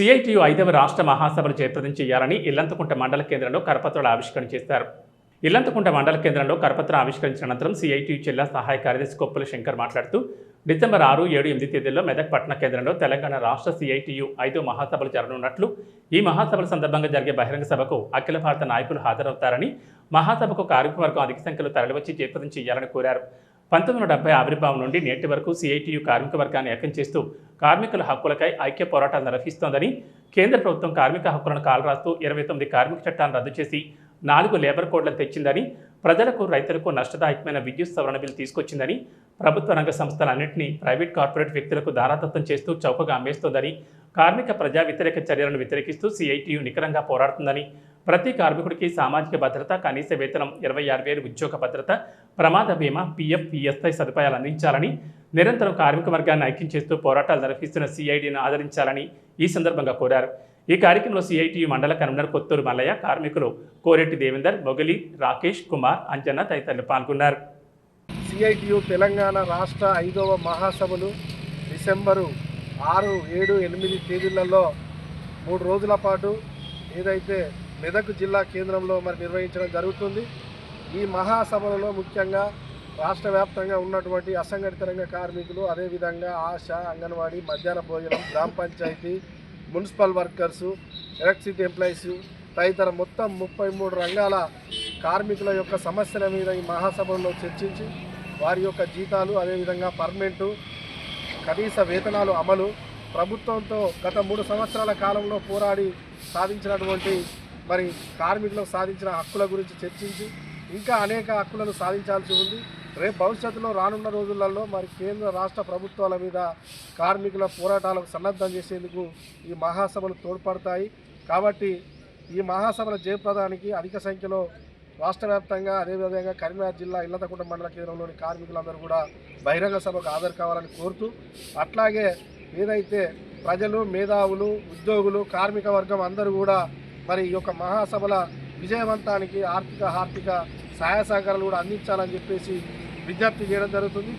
CITU ఐదవ రాష్ట్ర మహాసభలు జయప్రదం చేయాలని ఇల్లంతకుంట మండల కేంద్రంలో కరపత్రాలు ఆవిష్కరణ చేశారు. ఇల్లంతకుంట మండల కేంద్రంలో కరపత్రం ఆవిష్కరించిన అనంతరం సిఐటియు జిల్లా సహాయ కార్యదర్శి కొప్పుల శంకర్ మాట్లాడుతూ డిసెంబర్ ఆరు ఏడు ఎనిమిది తేదీల్లో మెదక్ పట్టణ కేంద్రంలో తెలంగాణ రాష్ట్ర సిఐటియు ఐదో మహాసభలు జరగనున్నట్లు ఈ మహాసభల సందర్భంగా జరిగే బహిరంగ సభకు అఖిల భారత నాయకులు హాజరవుతారని మహాసభకు కార్మికవర్గం అధిక సంఖ్యలో తరలివచ్చి జయప్రదం చేయాలని కోరారు. పంతొమ్మిది వందల డెబ్బై ఆవిర్భావం నుండి నేటి వరకు సిఐటియు కార్మిక వర్గాన్ని ఏకం చేస్తూ కార్మికుల హక్కులకై ఐక్య పోరాటాలు నిర్వహిస్తోందని కేంద్ర ప్రభుత్వం కార్మిక హక్కులను కాలరాస్తూ ఇరవై తొమ్మిది కార్మిక చట్టాలను రద్దు చేసి నాలుగు లేబర్ కోడ్లను తెచ్చిందని ప్రజలకు రైతులకు నష్టదాయకమైన విద్యుత్ సవరణ బిల్లు తీసుకొచ్చిందని ప్రభుత్వ రంగ సంస్థలన్నింటినీ ప్రైవేట్ కార్పొరేట్ వ్యక్తులకు దారాదత్తం చేస్తూ చౌకగా అమ్మేస్తోందని కార్మిక ప్రజా వ్యతిరేక చర్యలను వ్యతిరేకిస్తూ సిఐటియు నికరంగా పోరాడుతుందని ప్రతి కార్మికుడికి సామాజిక భద్రత కనీస వేతనం ఇరవై ఆరు వేలు ఉద్యోగ భద్రత ప్రమాద బీమా పీఎఫ్ పిఎస్ఐ సదుపాయాలు అందించాలని నిరంతరం కార్మిక వర్గాన్ని ఐక్యం చేస్తూ పోరాటాలు నిర్వహిస్తున్న సిఐడిని ఆదరించాలని ఈ సందర్భంగా కోరారు. ఈ కార్యక్రమంలో సిఐటియు మండల కన్వీనర్ కొత్తూరు మల్లయ్య కార్మికులు కోరెట్టి దేవేందర్ మొగలి రాకేష్ కుమార్ అంజన్న తదితరులు పాల్గొన్నారు. సిఐటియు తెలంగాణ రాష్ట్ర ఐదవ మహాసభలు డిసెంబరు ఆరు ఏడు ఎనిమిది తేదీలలో మూడు రోజుల పాటు ఏదైతే మెదక్ జిల్లా కేంద్రంలో మరి నిర్వహించడం జరుగుతుంది. ఈ మహాసభలలో ముఖ్యంగా రాష్ట్ర వ్యాప్తంగా ఉన్నటువంటి అసంఘటిత రంగ కార్మికులు అదేవిధంగా ఆశ అంగన్వాడీ మధ్యాహ్న భోజనం గ్రామ panchayat municipal workers electricity employees తదితర మొత్తం ముప్పై మూడు రంగాల కార్మికుల యొక్క సమస్యల మీద ఈ మహాసభల్లో చర్చించి వారి యొక్క జీతాలు అదేవిధంగా పర్మనెంటు కనీస వేతనాలు అమలు ప్రభుత్వంతో గత మూడు సంవత్సరాల కాలంలో పోరాడి సాధించినటువంటి మరి కార్మికులకు సాధించిన హక్కుల గురించి చర్చించి ఇంకా అనేక హక్కులను సాధించాల్సి ఉంది. రేపు భవిష్యత్తులో రానున్న రోజులలో మరి కేంద్ర రాష్ట్ర ప్రభుత్వాల మీద కార్మికుల పోరాటాలకు సన్నద్ధం చేసేందుకు ఈ మహాసభలు తోడ్పడతాయి. కాబట్టి ఈ మహాసభల జయప్రదానికి అధిక సంఖ్యలో రాష్ట్ర వ్యాప్తంగా అదేవిధంగా కరీంనగర్ జిల్లా ఇల్లతకుంట మండల కేంద్రంలోని కార్మికులందరూ కూడా బహిరంగ సభకు హాజరు కావాలని కోరుతూ అట్లాగే ఏదైతే ప్రజలు మేధావులు ఉద్యోగులు కార్మిక వర్గం అందరూ కూడా మరి ఈ యొక్క మహాసభల విజయవంతానికి ఆర్థిక ఆర్థిక సహాయ సహకారాలు కూడా అందించాలని చెప్పేసి విజ్ఞప్తి చేయడం జరుగుతుంది.